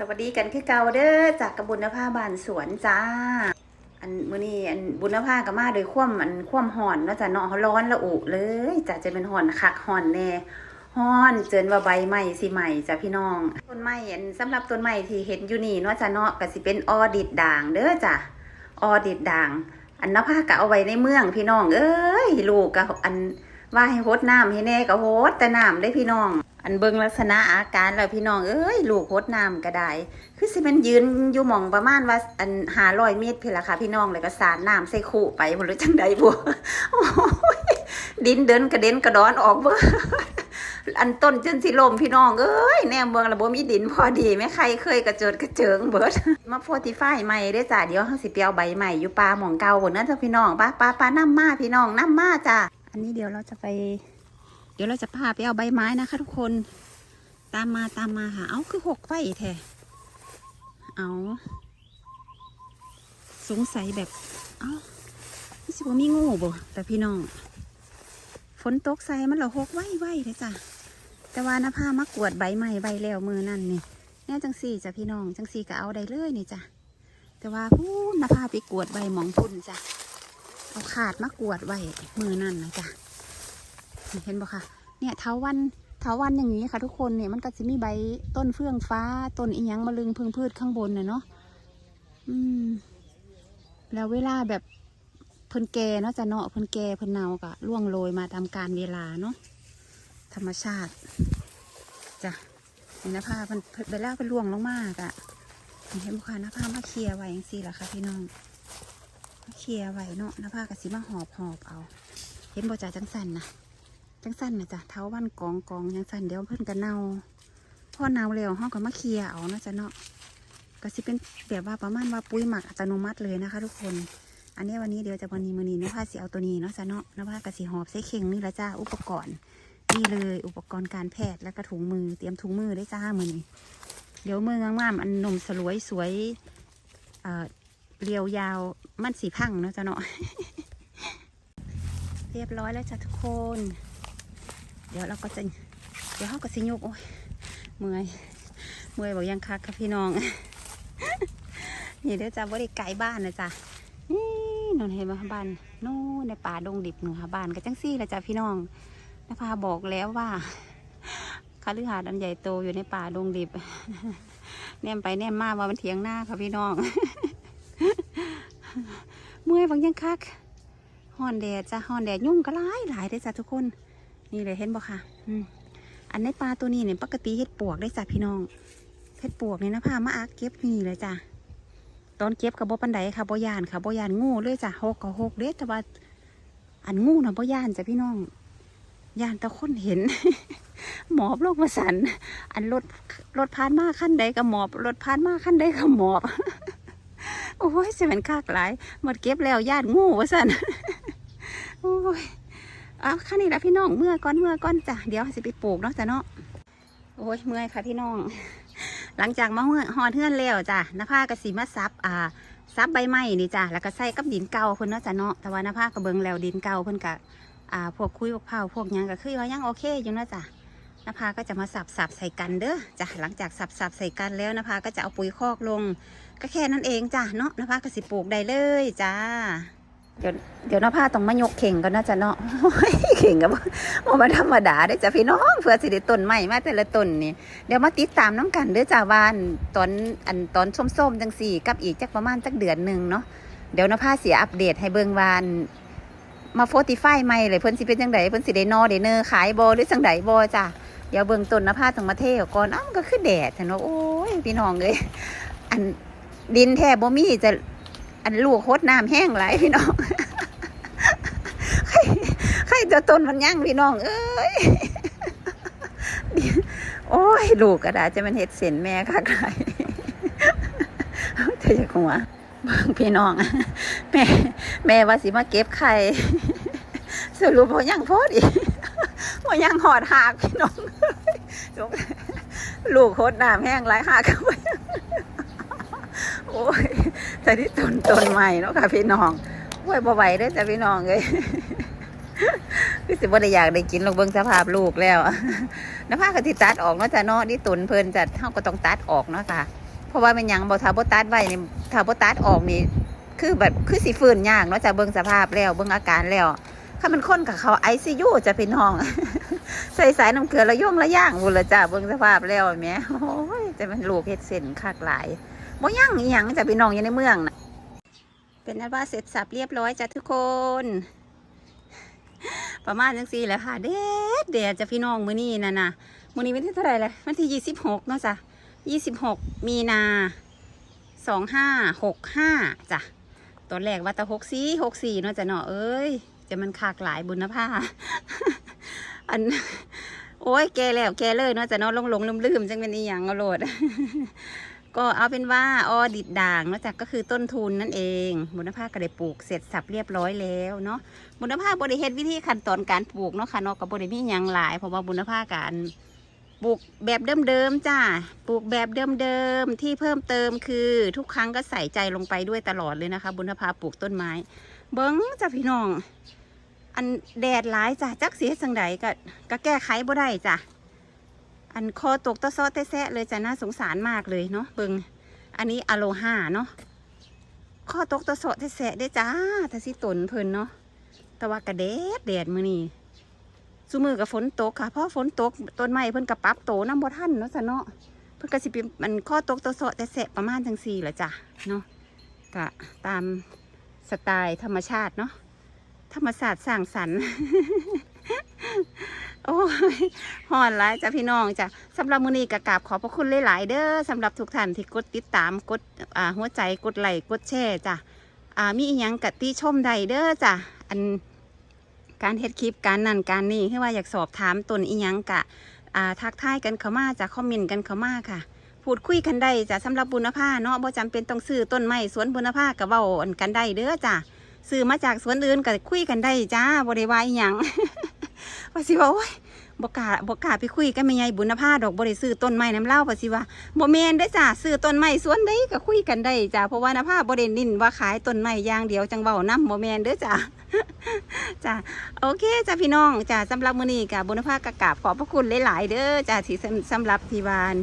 สวัสดีกันคือเก่าเด้อจากกระบุญนภาบานสวนจ้า อันมื้อนี้อันบุญนภาก็มาโดยความอันความห่อนเนาะจ้ะเนาะร้อนละอุเลยจ้ะจะเป็นห่อนคักห่อนแน่ห่อนเจินว่าใบใหม่สิใหม่จ้ะพี่น้อง ต้นไม้อันสำหรับต้นไม้ที่เห็นอยู่นี่เนาะจ้ะเนาะก็สิเป็นออดิดด่างเด้อจ้ะออดิดด่าง อันนภาก็เอาไว้ในเมืองพี่น้อง เอ้ยลูกก็อันว่าให้โฮดน้ำให้แน่ก็โฮดแต่น้ำได้พี่น้อง อันเบิงลักษณะอาการแล้วพี่น้องเอ้ยลูกโฮดน้ำก็ได้ คือสิเป็นยืนอยู่หมองประมาณว่าอันหารอยเมตรพี่ละค่ะพี่น้องเลยก็สาดน้ำใส่คู่ไปบ่รู้จังใดบัวดินเดินกระเด็นกระดอนออกเบ่อันต้นจนสิลมพี่น้องเอ้ยแนมเมืองระบบมีดินพอดีไม่ใครเคยกระเจิดกระเจิงเบิดมาโพธิไฟใหม่ได้จ้ะเดี๋ยวเฮาสิไปเอาใบใหม่อยู่ป่าหมองเก่าบนนั้นจ้ะพี่น้องป้าป้าป้าน้ำมาพี่น้องน้ำมาจ้ะอันนี้เดี๋ยวเราจะไป เดี๋ยวเราจะพาไปเอาใบไม้นะคะ ทุกคนตามมาตามมาค่ะ เอ้าคือหกไฟแท้เอาสงสัยแบบ เอานี่สิว่ามีงูบ่แต่พี่น้อง ฝนตกใส่มันละหกไว้ไว้เลยจ้ะแต่ว่าน้าผ้ามากวดใบใหม่ใบแล้วมือนั่นนี่แน่จังสี่จ้ะพี่น้อง จังสี่ก็เอาได้เลยนี่จ้ะแต่ว่าพูนน้าผ้าไปกวดใบหมองพุ่นจ้ะเอาขาดมากวดไว้มือนั่นนะจ้ะ เห็นบ่ค่ะ เนี่ยเท้าวันเท้าวันอย่างนี้ค่ะ ทุกคนเนี่ยมันก็จะมีใบต้นเฟื่องฟ้าต้นอีหยังมะลึงพึงพืชข้างบนน่ะเนาะอืม แล้วเวลาแบบเพิ่นแก่เนาะจะเนาะเพิ่นแก่เพิ่นเนาก็ล่วงโรยมาตามการเวลาเนาะธรรมชาติจ้ะเห็นนะผ้าเพิ่นเพิ่นเวลาเพิ่นล่วงลงมากอะเห็นบุคคานะผ้ามาเคลียไว้ยังสี่ล่ะค่ะพี่น้องเคลียไว้เนาะนะผ้ากับสีมาหอบหอบเอา เห็นบ่จ่าจังสันนะ จังสั้นนะจ้ะเท้าวันกองกองจังสั้นเดี๋ยวเพิ่อนกันเนาพอเนาแล้วห้องก็มาเคลียเอาเนาะจ้ะเนาะก็สิเป็นแบบว่าประมาณว่าปุ๋ยหมักอัตโนมัติเลยนะคะ ทุกคน อันนี้วันนี้เดี๋ยวจะวันนี้มือนี้นภาสิเอาตัวนี้เนาะจ้ะเนาะนภากระสีหอบใส่เข่งนี่ละจ้าอุปกรณ์นี่เลยอุปกรณ์การแพทย์และกระถุงมือเตรียมถุงมือได้จ้ามือนี้เดี๋ยวมืองามๆอันหนมสลวยสวยเออเรียวยาวมันสีพังเนาะจ้ะเนาะเรียบร้อยแล้วจ้ะทุกคน ดี๋ยวเราก็จะเดี๋ยวเขาก็สิยกโอ้ยเมื่อยเมื่อยบอกยังคักค่ะพี่น้อง นี่เดี๋ยวจะบริไกลบ้านนะจ๊ะนี่นนเห็นไหมบ้านนู่นในป่าดงดิบหนึ่งค่ะบ้านก็จังซี่ละจ้ะพี่น้องนภาบอกแล้วว่าคฤหาสน์อันใหญ่โตอยู่ในป่าดงดิบแนมไปแนมมาว่ามันเถียงหน้าค่ะพี่น้อง เมื่อยบางยังคักห่อนแดดจ้ะห่อนแดดยุ่งก็หลายหลายได้อจ้ะทุกคน นี่เลยเห็นบ่ค่ะ อืมอันในปลาตัวนี้เนี่ยปกติเห็ดปวกได้จ้ะพี่น้องเห็ดปวกเนี่ยนะพามาอักเก็บนี่เลยจ้ะตอนเก็บกับบ่ปันไดค่ะบ่ยานค่ะบ่ยานงูเลยจ้ะหกกับหกเด็ดแต่ว่าอันงูนะบ่ยานจ้ะพี่น้องยานต่คนเห็น หมอบโลกมาสัน อันรถรถผ่านมากขั้นใดก็หมอบรถผ่านมากขั้นใดก็หมอบโอ้ยจะเป็นคากหลายหมดเก็บแล้วญาติงูว่าสันโอ้ย เอาขั้นนี้ละพี่น้องเมื่อก่อนเมื่อก่อนจ้ะเดี๋ยวสิไปปลูกเนาะจ้ะเนาะโอ้ยเมื่อยค่ะพี่น้อง หลังจากมาเฮือหอดเฮือนแล้วจ้ะนภากระสิมาซับอ่าซับใบไม้นี่จ้ะแล้วก็ใส่กับดินเก่าเพิ่นเนาะจ้ะเนาะแต่ว่านภาก็เบิงแล้วดินเก่าเพิ่นก็อ่าพวกคุยพวกเผาพวกยังก็คือว่ายังโอเคอยู่เนาะจ้ะนภาก็จะมาสับสับใส่กันเด้อจ้ะหลังจากสับสับใส่กันแล้วนภาก็จะเอาปุ๋ยคอกลง ก็แค่นั้นเองจ้ะเนาะนภาก็สิปลูกได้เลยจ้า เดี๋ยวเดี๋ยวนภาต้องมายกเข่งก่อนเนาจะเนาะเข่งกับมันธรรมดาได้จ้ะพี่น้องเพื่อสิได้ต้นใหม่มาแต่ละต้นนี่เดี๋ยวมาติดตามน้ำกันเด้อจ้าวานตอนอันตอนส้มๆจังสี่ กับอีกจักประมาณจักเดือนหนึ่งเนาะเดี๋ยวนะพาเสียอัปเดตให้เบิ่งวานมาโฟติฟายใหม่เลยเพิ่นสิเป็นจังไดเพิ่นสิได้นอได้เนอขายบ่หรือจังไดบ่จ้ะเดี๋ยวเบิ่งต้นนะพาต้องมาเทเอาก่อนอ้าวมันก็คือแดดเนาะโอ้ยพี่น้องเอ้ยอันดินแท้บ่มีจะ อันลูกโคตรน้ำแห้งหลพี่น้องใครใครจะต้นมันยั่งพี่น้อง เอ้ยโอ้ย ลูกกระดาษจะมันเห็ดเส้นแม่ค่ะใครเธอจะกลัวเบิ่งพี่น้อง แม่ แม่ว่าสิมาเก็บไข่สรุปพอยังโพดอีกพอยังหอดหากพี่น้อง ลูกโคตรน้ำแห้งไรหากกันไปโอ้ย แต่ที่ต้นต้นใหม่เนาะค่ะพี่น้องโอ้ยบ่ไหวเด้จ้ะพี่น้องเลยคือสิบ่ได้อยากได้กินหรอกเบิ่งสภาพลูกแล้วน้ำผ้าก็ที่ตัดออกเนาะจ้ะเนาะนี่ตุนเพลินจัดเท่าก็ต้องตัดออกเนาะค่ะ เพราะว่ามันยังบ่ถ้าบ่ตัดไว้นี่ถ้าบ่ตัดออกนี่คือแบบคือสิฟื้นยากเนาะจะเบิ่งสภาพแล้วเบิ่งอาการแล้วถ้ามันคนกับเขาไอซียูจะเป็นห้อง ใส่สายน้ำเกลือระย่งระย่างบุละจ้าเบิ่งสภาพแล้วแหม่โอ้ยแต่มันลูกเฮ็ดเส้นคักหลาย บ่ย่างอีหยังจะพี่น้องอยู่ในเมืองนะเป็นนั้นว่าเสร็จสับเรียบร้อยจ้ะทุกคน ประมาณจังซี่แหละค่ะ เด็ดเด็ดจะพี่น้องมื้อนี้นะนะมื้อนี้วันที่เท่าไหร่เลยวันที่26เนาะจ้ะ26มีนาสองห้าหกห้าจ้ะตอนแรกว่าตะหกสี่หกสี่เนาะจ้ะเนาะเอ้ยจะมันขากหลายบุญนภาอันโอ้ยแกแล้วแกเลยเนาะจ้ะเนาะลงหลงลืมลืมจังเป็นอีหยังเอาโหลด ก็เอาเป็นว่าออดิดด่างนาะจ้ะก็คือต้นทุนนั่นเองบุญภาก็ได้ปลูกเสร็จสับเรียบร้อยแล้วเนาะบุญภาบริเฮ็ดวิธีขั้นตอนการปลูกเนาะค่ะเนาะกับบริมีหยังหลายเพราะว่าบุญภาการปลูกแบบเดิมๆจ้าปลูกแบบเดิมๆที่เพิ่มเติมคือทุกครั้งก็ใส่ใจลงไปด้วยตลอดเลยนะคะ บุญภาปลูกต้นไม้ เบิ้งจ้าพี่น้อง อันแดดหลายจ้ะจักเสียสังใดก็ก็แก้ไขบ่ได้จ้ะ อันคอตกตะซอแตะแซะเลยจะน่าสงสารมากเลยเนาะเบิ้งอันนี้อะโลฮาเนาะคอตกตะซอแตะแซะได้จ้าถ้าสิตนเพิ่นเนาะแต่ว่ากระเดดแดดมือนี้สุมือกับฝนตกค่ะเพราะฝนตกต้นไม้เพิ่นกับปรับโตน้ำบ่ทันเนาะจ้ะเนาะเพิ่นก็สิเป็นมันข้อตกตัวโซะแต่แสะประมาณจังสี่แหละจ้ะเนาะก็ตามสไตล์ธรรมชาติเนาะธรรมศาสตร์สร้างสรรค์ โอ้ยห่อนหลายจ้ะพี่น้องจ้ะสำหรับมื้อนี้ก็กราบขอบพระคุณหลายๆเด้อสำหรับทุกท่านที่กดติดตามกดอ่าหัวใจกดไลค์กดแชร์จ้ะอ่ามีอีหยังกะติชมใดเด้อจ้ะอันการเฮ็ดคลิปการนั่นการนี่คือว่าอยากสอบถามตนอีหยังกะอ่าทักทายกันเข้ามาจากคอมเมนต์กันเข้ามาค่ะพูดคุยกันได้จ้ะสำหรับบุญภาเนาะบ่จำเป็นต้องซื้อต้นไม้สวนบุญภากับเว้าอันกันได้เด้อจ้ะซื้อมาจากสวนอื่นก็คุยกันได้จ้าบ่ได้ว่าอีหยัง ว่าสิว่าโอ้ยบกาบกาไปคุยกันแม่ใหญ่บุญภาดอกบ่ได้ซื้อต้นไม้น้ำเล่าว่าสิว่าบ่แม่นได้อจ้ะซื้อต้นไม้สวนใดก็คุยกันได้จ้ะเพราะว่านภาบ่ได้นิ่นว่าขายต้นไม้อย่างเดียวจังเว้านํบ่แม่นเด้อจ้ะจ้ะโอเคจ้ะพี่น้องจ้ะสำหรับมื้อนี้กับบุญภากราบขอบพระคุณหลาย ๆ เด้อจ้ะที่สำหรับที่วาน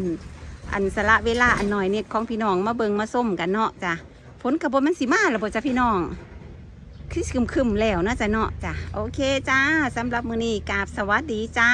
อันสละเวลาอันหน่อยเนิดของพี่น้องมาเบิงมาส้มกันเนาะจ้ะฝนกระบนมันสีมาแล้วบ่จ้ะพี่น้อง คือคึมๆแล้วนะจ้ะเนาะจ้ะโอเคจ้าสำหรับมือนี้กราบสวัสดีจ้า